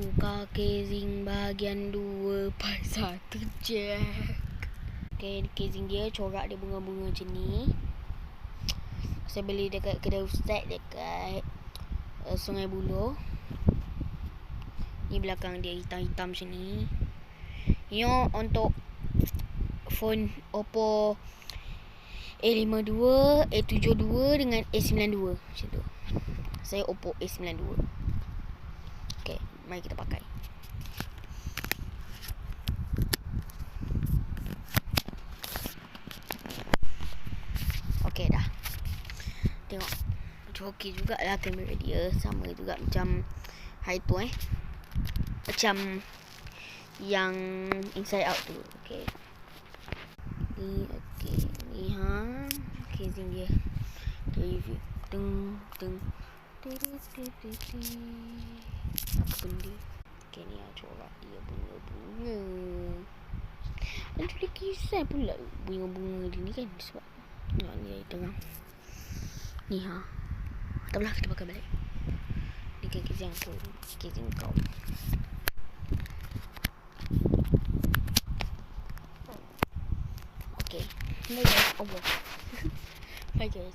Buka casing bahagian 2 part 1 Jack Okay, casing dia corak dia bunga-bunga macam ni Saya beli dekat kedai ustaz dekat uh, Sungai Buloh Ni belakang dia hitam-hitam macam ni Ni untuk phone Oppo A52, A72 dengan A92 macam tu. Saya Oppo A92. Mari kita pakai. Okey dah. Tengok. Macam okey jugalah kamera dia. Sama juga macam high tu eh. Macam yang inside out tu. Okey. Ni okey. Ni ha. Casing dia. Dia review. Teng teng. Apa benda? Okey ni lah corak dia bunga-bunga. Ada dia kisah pula bunga-bunga dia ni kan sebab nak ni dari tengah. Ni ha. Tak apalah kita pakai balik. Ni kan casing aku. Casing kau. Okay. Bye guys. Oh, Bye guys.